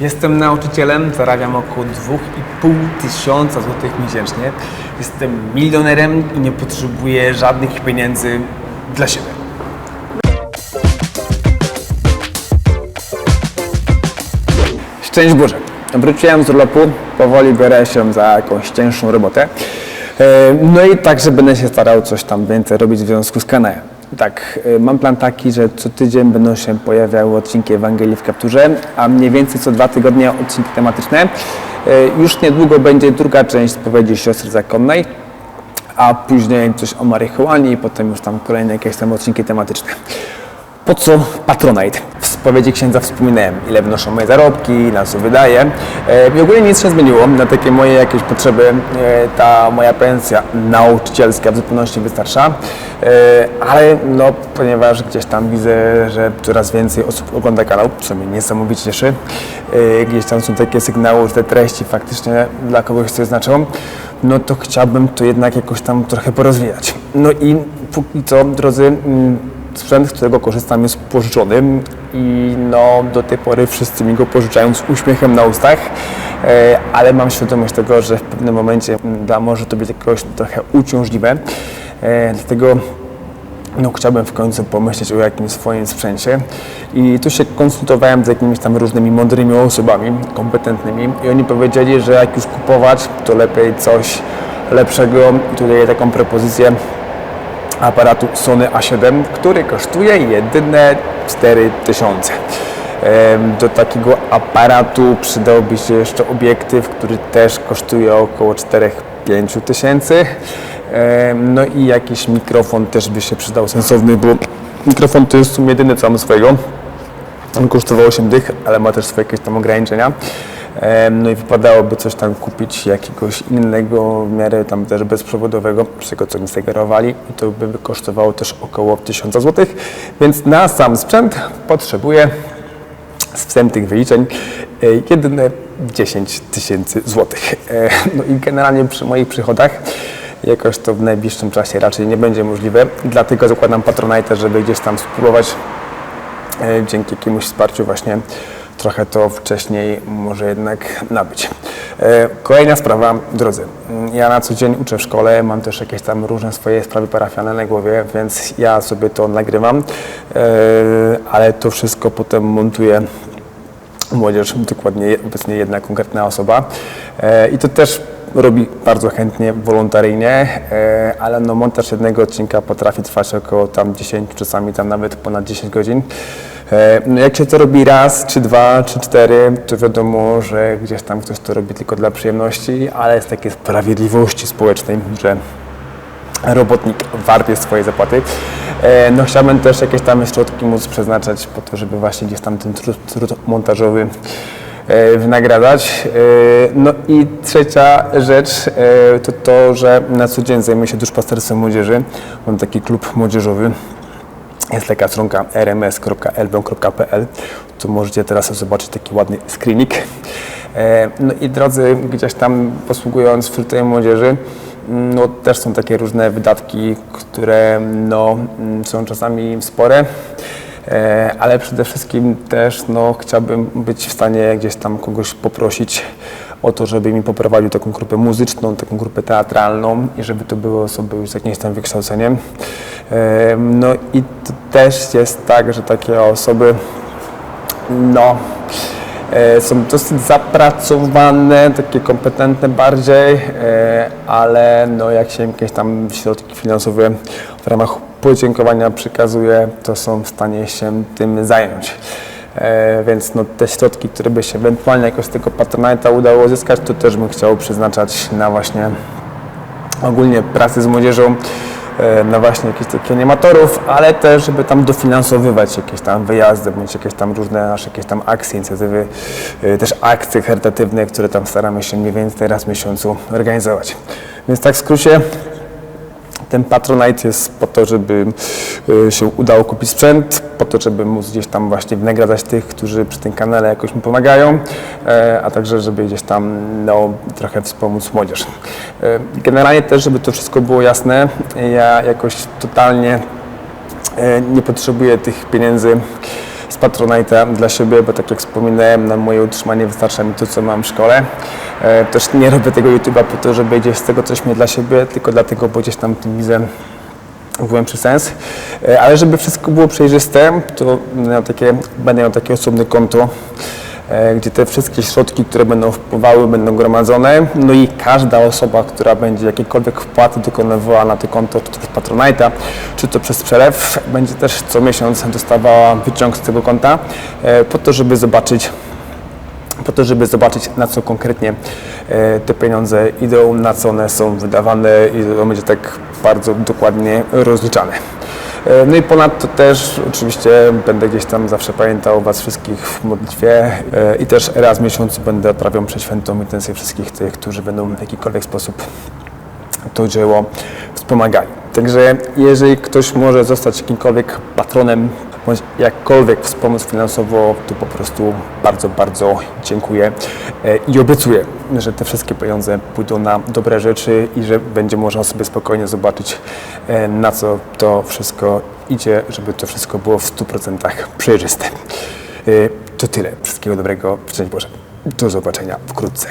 Jestem nauczycielem, zarabiam około 2,5 tysiąca złotych miesięcznie. Jestem milionerem i nie potrzebuję żadnych pieniędzy dla siebie. Szczęść Boże. Wróciłem z urlopu, powoli biorę się za jakąś cięższą robotę. E, No i także będę się starał coś tam więcej robić w związku z kanałem. Tak, e, mam plan taki, że co tydzień będą się pojawiały odcinki Ewangelii w Kapturze, a mniej więcej co dwa tygodnie odcinki tematyczne. E, Już niedługo będzie druga część spowiedzi siostry zakonnej, a później coś o marihuanie i potem już tam kolejne jakieś tam odcinki tematyczne. Po co Patronite? Spowiedzi księdza wspominałem, ile wynoszą moje zarobki, na co wydaję. E, I ogólnie nic się zmieniło. Na takie moje jakieś potrzeby e, ta moja pensja nauczycielska w zupełności wystarcza. E, ale no, ponieważ gdzieś tam widzę, że coraz więcej osób ogląda kanał, co mnie niesamowicie cieszy. Gdzieś tam są takie sygnały, że te treści faktycznie dla kogoś coś znaczą no to chciałbym to jednak jakoś tam trochę porozwijać. No i póki co, drodzy, mm, sprzęt, z którego korzystam jest pożyczony i no do tej pory wszyscy mi go pożyczają z uśmiechem na ustach, e, ale mam świadomość tego, że w pewnym momencie mm, da, może to być jakoś trochę uciążliwe, e, dlatego no, chciałbym w końcu pomyśleć o jakimś swoim sprzęcie i tu się konsultowałem z jakimiś tam różnymi mądrymi osobami, kompetentnymi i oni powiedzieli, że jak już kupować, to lepiej coś lepszego. I tutaj taką propozycję aparatu Sony A7, który kosztuje jedyne 4000. Em, Do takiego aparatu przydałby się jeszcze obiektyw, który też kosztuje około 4-5 tysięcy. No i jakiś mikrofon też by się przydał sensowny, bo mikrofon to jest w sumie jedyne co mam swojego. On kosztował 8 dych, ale ma też swoje jakieś tam ograniczenia. No i wypadałoby coś tam kupić, jakiegoś innego, w miarę tam też bezprzewodowego, z tego co mi sugerowali i to by kosztowało też około 1000 zł. Więc na sam sprzęt potrzebuję z wstępnych wyliczeń e, jedyne 10 tysięcy złotych. E, No i generalnie przy moich przychodach jakoś to w najbliższym czasie raczej nie będzie możliwe, dlatego zakładam Patronite, żeby gdzieś tam spróbować e, dzięki jakiemuś wsparciu właśnie trochę to wcześniej może jednak nabyć. E, Kolejna sprawa, drodzy. Mm, Ja na co dzień uczę w szkole, mam też jakieś tam różne swoje sprawy parafialne na głowie, więc ja sobie to nagrywam, e, ale to wszystko potem montuję młodzież, dokładnie obecnie jedna konkretna osoba. E, I to też robi bardzo chętnie, wolontaryjnie, e, ale no montaż jednego odcinka potrafi trwać około tam 10, czasami tam nawet ponad 10 godzin. E, No jak się to robi raz, czy dwa, czy cztery, to wiadomo, że gdzieś tam ktoś to robi tylko dla przyjemności, ale jest takie sprawiedliwości społecznej, że robotnik wart jest swojej zapłaty. E, No chciałbym też jakieś tam środki móc przeznaczać po to, żeby właśnie gdzieś tam ten trud, trud montażowy wynagradzać. E, No i trzecia rzecz e, to to, że na co dzień zajmuję się duszpasterstwem młodzieży. Mam taki klub młodzieżowy. Jest taka stronka rms.elbląg.pl. Tu możecie teraz zobaczyć taki ładny screenik. E, No i drodzy, gdzieś tam posługując tej młodzieży, no też są takie różne wydatki, które no, mm, są czasami spore, e, ale przede wszystkim też no, chciałbym być w stanie gdzieś tam kogoś poprosić o to, żeby mi poprowadził taką grupę muzyczną, taką grupę teatralną i żeby to były osoby już z jakimś tam wykształceniem. E, No i to też jest tak, że takie osoby no, e, są dosyć zapracowane, takie kompetentne bardziej, e, ale no, jak się jakieś tam środki finansowe w ramach podziękowania przekazuje, to są w stanie się tym zająć. E, Więc no, te środki, które by się ewentualnie jakoś z tego Patronite'a udało uzyskać, to też bym chciał przeznaczać na właśnie ogólnie pracy z młodzieżą, e, na właśnie jakieś takie animatorów, ale też, żeby tam dofinansowywać jakieś tam wyjazdy, bądź jakieś tam różne nasze jakieś tam akcje, inicjatywy, e, też akcje charytatywne, które tam staramy się mniej więcej raz w miesiącu organizować. Więc tak w skrócie, ten Patronite jest po to, żeby y, się udało kupić sprzęt, po to, żeby móc gdzieś tam właśnie wynagradzać tych, którzy przy tym kanale jakoś mi pomagają, e, a także, żeby gdzieś tam no, trochę wspomóc młodzież. E, Generalnie też, żeby to wszystko było jasne, ja jakoś totalnie e, nie potrzebuję tych pieniędzy z Patronite'a dla siebie, bo tak jak wspominałem, na moje utrzymanie wystarcza mi to, co mam w szkole. E, Też nie robię tego YouTube'a po to, żeby gdzieś z tego coś mieć dla siebie, tylko dlatego, bo gdzieś tam widzę głębszy sens. E, Ale żeby wszystko było przejrzyste, to miał takie, będę miał takie osobne konto, gdzie te wszystkie środki, które będą wpływały, będą gromadzone. No i każda osoba, która będzie jakiekolwiek wpłaty dokonywała na to konto, czy to przez Patronite'a, czy to przez przelew, będzie też co miesiąc dostawała wyciąg z tego konta, e, po to, żeby zobaczyć, po to, żeby zobaczyć, na co konkretnie e, te pieniądze idą, na co one są wydawane i to będzie tak bardzo dokładnie rozliczane. E, No i ponadto też oczywiście będę gdzieś tam zawsze pamiętał Was wszystkich w modlitwie e, i też raz w miesiącu będę odprawiał przeświętą intencję wszystkich tych, którzy będą w jakikolwiek sposób to dzieło wspomagali. Także jeżeli ktoś może zostać jakimkolwiek patronem, bądź jakkolwiek wspomóc finansowo, to po prostu bardzo, bardzo dziękuję e, i obiecuję, że te wszystkie pieniądze pójdą na dobre rzeczy i że będzie można sobie spokojnie zobaczyć, e, na co to wszystko idzie, żeby to wszystko było w 100% przejrzyste. E, To tyle. Wszystkiego dobrego. Szczęść Boże. Do zobaczenia wkrótce.